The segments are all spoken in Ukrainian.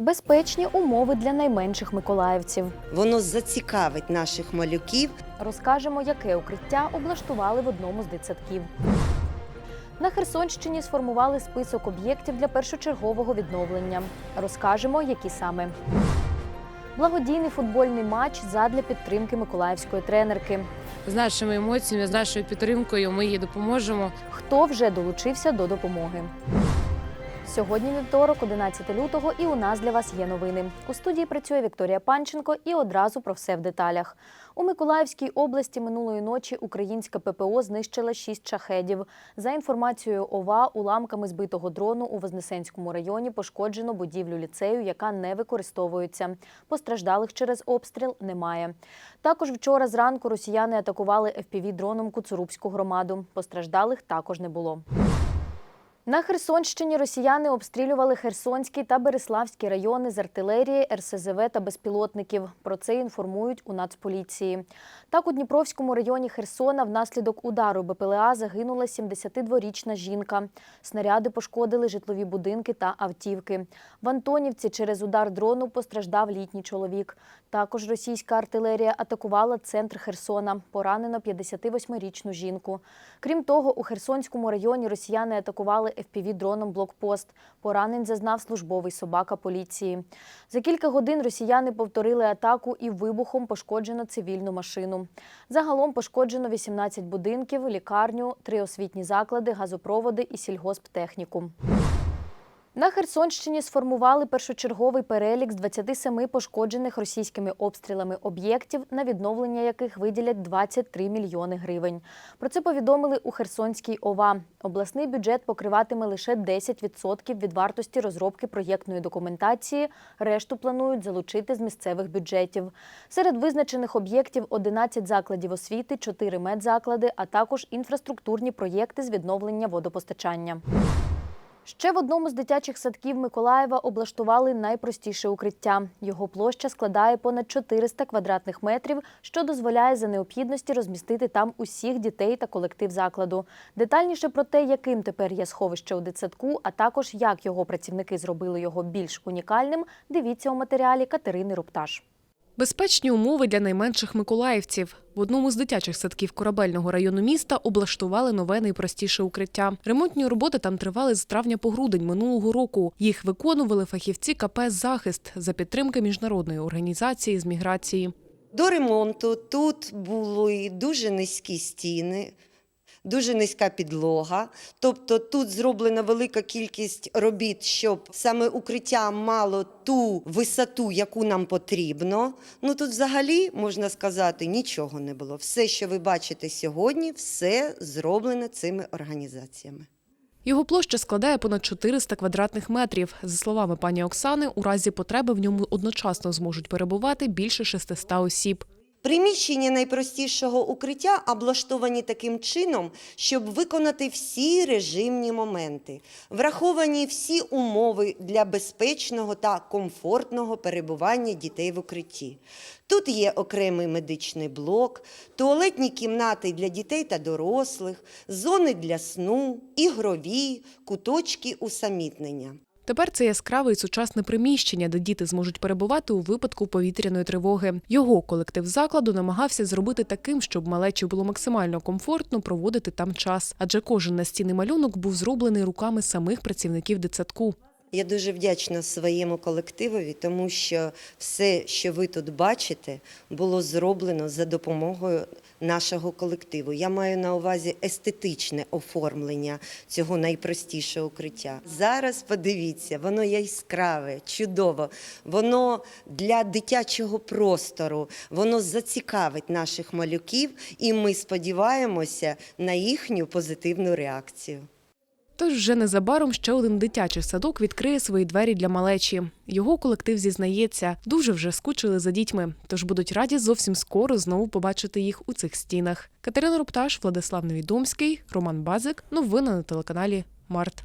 Безпечні умови для найменших миколаївців. Воно зацікавить наших малюків. Розкажемо, яке укриття облаштували в одному з дитсадків. На Херсонщині сформували список об'єктів для першочергового відновлення. Розкажемо, які саме. Благодійний футбольний матч задля підтримки миколаївської тренерки. з нашими емоціями, з нашою підтримкою. Ми їй допоможемо. Хто вже долучився до допомоги? Сьогодні вівторок, 11 лютого, і у нас для вас є новини. У студії працює Вікторія Панченко і одразу про все в деталях. У Миколаївській області минулої ночі українська ППО знищила шість шахедів. За інформацією ОВА, уламками збитого дрону у Вознесенському районі пошкоджено будівлю ліцею, яка не використовується. Постраждалих через обстріл немає. Також вчора зранку росіяни атакували ФПВ-дроном Куцурубську громаду. Постраждалих також не було. На Херсонщині росіяни обстрілювали Херсонський та Береславський райони з артилерії, РСЗВ та безпілотників. Про це інформують у Нацполіції. Так, у Дніпровському районі Херсона внаслідок удару БПЛА загинула 72-річна жінка. Снаряди пошкодили житлові будинки та автівки. В Антонівці через удар дрону постраждав літній чоловік. Також російська артилерія атакувала центр Херсона. Поранено 58-річну жінку. Крім того, у Херсонському районі росіяни атакували ФПВ-дроном блокпост. Поранень зазнав службовий собака поліції. За кілька годин росіяни повторили атаку і вибухом пошкоджено цивільну машину. Загалом пошкоджено 18 будинків, лікарню, три освітні заклади, газопроводи і сільгосптехніку. На Херсонщині сформували першочерговий перелік з 27 пошкоджених російськими обстрілами об'єктів, на відновлення яких виділять 23 мільйони гривень. Про це повідомили у Херсонській ОВА. Обласний бюджет покриватиме лише 10% від вартості розробки проєктної документації. Решту планують залучити з місцевих бюджетів. Серед визначених об'єктів 11 закладів освіти, 4 медзаклади, а також інфраструктурні проєкти з відновлення водопостачання. Ще в одному з дитячих садків Миколаєва облаштували найпростіше укриття. Його площа складає понад 400 квадратних метрів, що дозволяє за необхідності розмістити там усіх дітей та колектив закладу. Детальніше про те, яким тепер є сховище у дитсадку, а також як його працівники зробили його більш унікальним, дивіться у матеріалі Катерини Рупташ. Безпечні умови для найменших миколаївців. В одному з дитячих садків корабельного району міста облаштували нове найпростіше укриття. Ремонтні роботи там тривали з травня по грудень минулого року. Їх виконували фахівці КП Захист за підтримки міжнародної організації з міграції. До ремонту тут були дуже низькі стіни. Дуже низька підлога, тобто тут зроблена велика кількість робіт, щоб саме укриття мало ту висоту, яку нам потрібно. Ну тут взагалі можна сказати нічого не було. Все, що ви бачите сьогодні, все зроблено цими організаціями. Його площа складає понад 400 квадратних метрів. За словами пані Оксани, у разі потреби в ньому одночасно зможуть перебувати більше 600 осіб. Приміщення найпростішого укриття облаштовані таким чином, щоб виконати всі режимні моменти, враховані всі умови для безпечного та комфортного перебування дітей в укритті. Тут є окремий медичний блок, туалетні кімнати для дітей та дорослих, зони для сну, ігрові, куточки усамітнення. Тепер це яскраве і сучасне приміщення, де діти зможуть перебувати у випадку повітряної тривоги. Його колектив закладу намагався зробити таким, щоб малечі було максимально комфортно проводити там час, адже кожен настінний малюнок був зроблений руками самих працівників дитсадку. Я дуже вдячна своєму колективові, тому що все, що ви тут бачите, було зроблено за допомогою нашого колективу. Я маю на увазі естетичне оформлення цього найпростішого укриття. Зараз подивіться, воно яскраве, чудово, воно для дитячого простору, воно зацікавить наших малюків, і ми сподіваємося на їхню позитивну реакцію. Тож вже незабаром ще один дитячий садок відкриє свої двері для малечі. Його колектив зізнається, дуже вже скучили за дітьми, тож будуть раді зовсім скоро знову побачити їх у цих стінах. Катерина Рупташ, Владислав Невідомський, Роман Базик. Новини на телеканалі Март.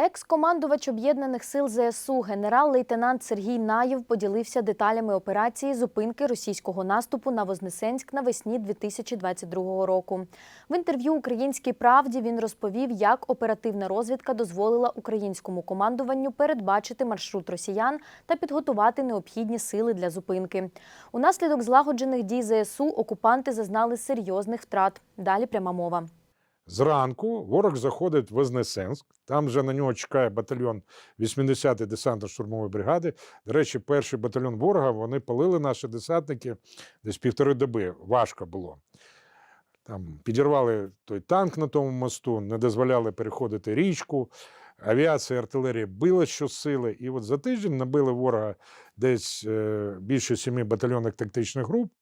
Екс-командувач об'єднаних сил ЗСУ генерал-лейтенант Сергій Наєв поділився деталями операції зупинки російського наступу на Вознесенськ навесні 2022 року. В інтерв'ю Українській правді він розповів, як оперативна розвідка дозволила українському командуванню передбачити маршрут росіян та підготувати необхідні сили для зупинки. Унаслідок злагоджених дій ЗСУ окупанти зазнали серйозних втрат. Далі пряма мова. Зранку ворог заходить в Вознесенськ. Там вже на нього чекає батальйон 80-ї десантно-штурмової бригади. До речі, перший батальйон ворога вони палили наші десантники десь півтори доби. Важко було. Там підірвали той танк на тому мосту, не дозволяли переходити річку. Авіація, артилерія била щосили. І от за тиждень набили ворога десь е, більше семи батальйонних тактичних груп.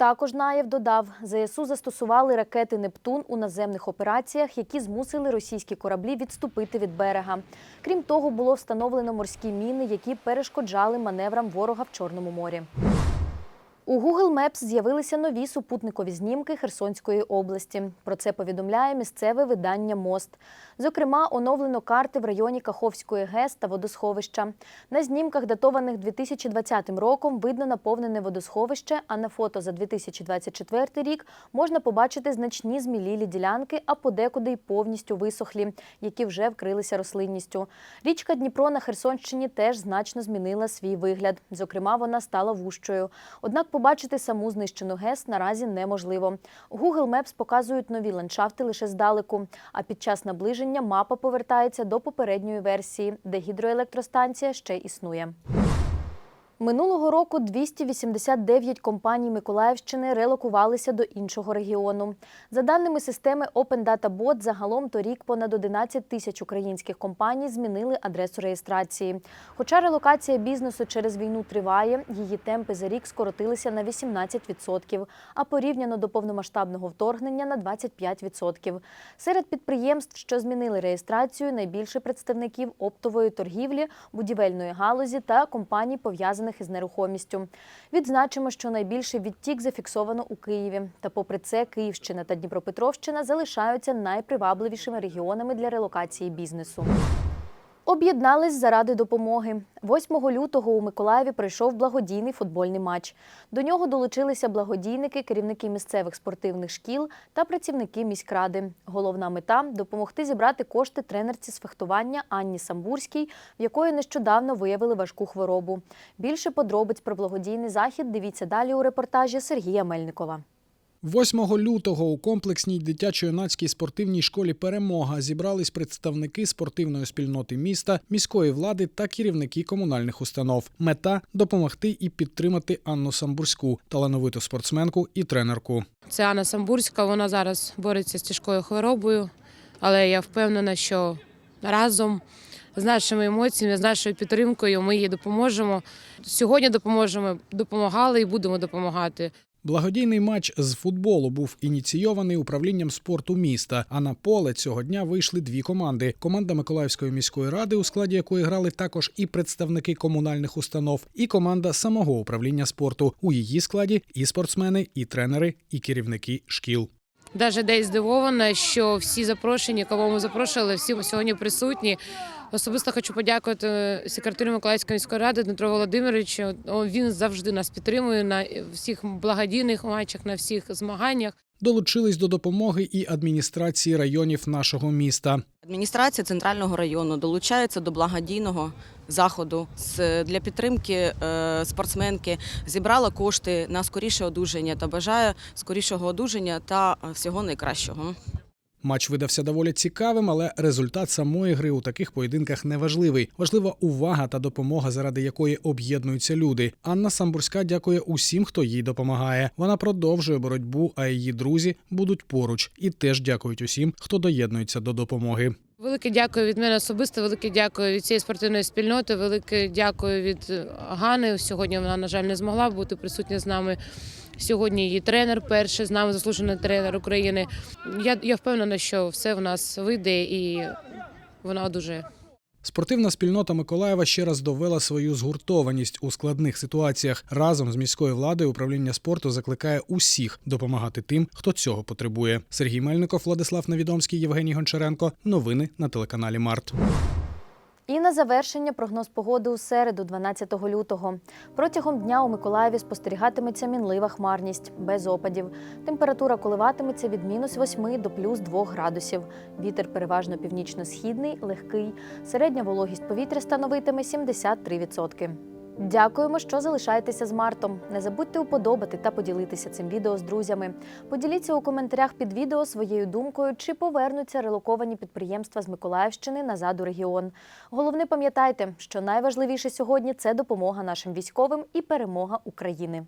Також Наєв додав, ЗСУ застосували ракети Нептун у наземних операціях, які змусили російські кораблі відступити від берега. Крім того, було встановлено морські міни, які перешкоджали маневрам ворога в Чорному морі. У Google Maps з'явилися нові супутникові знімки Херсонської області. Про це повідомляє місцеве видання Мост. Зокрема, оновлено карти в районі Каховської ГЕС та водосховища. На знімках, датованих 2020 роком, видно наповнене водосховище, а на фото за 2024 рік можна побачити значні змілілі ділянки, а подекуди й повністю висохлі, які вже вкрилися рослинністю. Річка Дніпро на Херсонщині теж значно змінила свій вигляд. Зокрема, вона стала вущою. Однак побачити саму знищену ГЕС наразі неможливо. Google Maps показують нові ландшафти лише здалеку, а під час наближення мапа повертається до попередньої версії, де гідроелектростанція ще існує. Минулого року 289 компаній Миколаївщини релокувалися до іншого регіону. За даними системи Open Data Bot, загалом торік понад 11 тисяч українських компаній змінили адресу реєстрації. Хоча релокація бізнесу через війну триває, її темпи за рік скоротилися на 18%, а порівняно до повномасштабного вторгнення на 25%. Серед підприємств, що змінили реєстрацію, найбільше представників оптової торгівлі, будівельної галузі та компаній, пов'язаних із нерухомістю. Відзначимо, що найбільший відтік зафіксовано у Києві. Та попри це, Київщина та Дніпропетровщина залишаються найпривабливішими регіонами для релокації бізнесу. Об'єднались заради допомоги. 8 лютого у Миколаєві пройшов благодійний футбольний матч. До нього долучилися благодійники, керівники місцевих спортивних шкіл та працівники міськради. Головна мета допомогти зібрати кошти тренерці з фехтування Анні Самбурській, в якої нещодавно виявили важку хворобу. Більше подробиць про благодійний захід дивіться далі у репортажі Сергія Мельникова. 8 лютого у комплексній дитячо-юнацькій спортивній школі Перемога зібрались представники спортивної спільноти міста, міської влади та керівники комунальних установ. Мета допомогти і підтримати Анну Самбурську, талановиту спортсменку і тренерку. Це Анна Самбурська. Вона зараз бореться з тяжкою хворобою, але я впевнена, що разом з нашими емоціями, з нашою підтримкою ми їй допоможемо. Сьогодні допоможемо, допомагали і будемо допомагати. Благодійний матч з футболу був ініційований управлінням спорту міста. А на поле цього дня вийшли дві команди: команда Миколаївської міської ради, у складі якої грали також і представники комунальних установ, і команда самого управління спорту. У її складі і спортсмени, і тренери, і керівники шкіл. Даже десь здивована, що всі запрошені, кого ми запрошували, всі сьогодні присутні. Особисто хочу подякувати секретарю Миколаївської міської ради Дмитру Володимировичу. Він завжди нас підтримує на всіх благодійних матчах, на всіх змаганнях. Долучились до допомоги і адміністрації районів нашого міста. Адміністрація центрального району долучається до благодійного заходу з- для підтримки е, спортсменки. Зібрала кошти на скоріше одужання та бажає скорішого одужання та е, всього найкращого. Матч видався доволі цікавим, але результат самої гри у таких поєдинках не важливий. Важлива увага та допомога, заради якої об'єднуються люди. Анна Самбурська дякує усім, хто їй допомагає. Вона продовжує боротьбу, а її друзі будуть поруч і теж дякують усім, хто доєднується до допомоги. Велике дякую від мене особисто, велике дякую від цієї спортивної спільноти, велике дякую від е, Гани. Сьогодні вона, на жаль, не змогла бути присутня з нами. Сьогодні її тренер, перший з нами заслужений тренер України. Я, я впевнена, що все в нас вийде і вона одужає. Спортивна спільнота Миколаєва ще раз довела свою згуртованість у складних ситуаціях. Разом з міською владою управління спорту закликає усіх допомагати тим, хто цього потребує. Сергій Мельников, Владислав Невідомський, Євгеній Гончаренко. Новини на телеканалі Март. І на завершення прогноз погоди у середу, 12 лютого. Протягом дня у Миколаєві спостерігатиметься мінлива хмарність, без опадів. Температура коливатиметься від мінус 8 до плюс 2 градусів. Вітер переважно північно-східний, легкий. Середня вологість повітря становитиме 73%. Дякуємо, що залишаєтеся з Мартом. Не забудьте уподобати та поділитися цим відео з друзями. Поділіться у коментарях під відео своєю думкою, чи повернуться релоковані підприємства з Миколаївщини назад у регіон. Головне пам'ятайте, що найважливіше сьогодні це допомога нашим військовим і перемога України.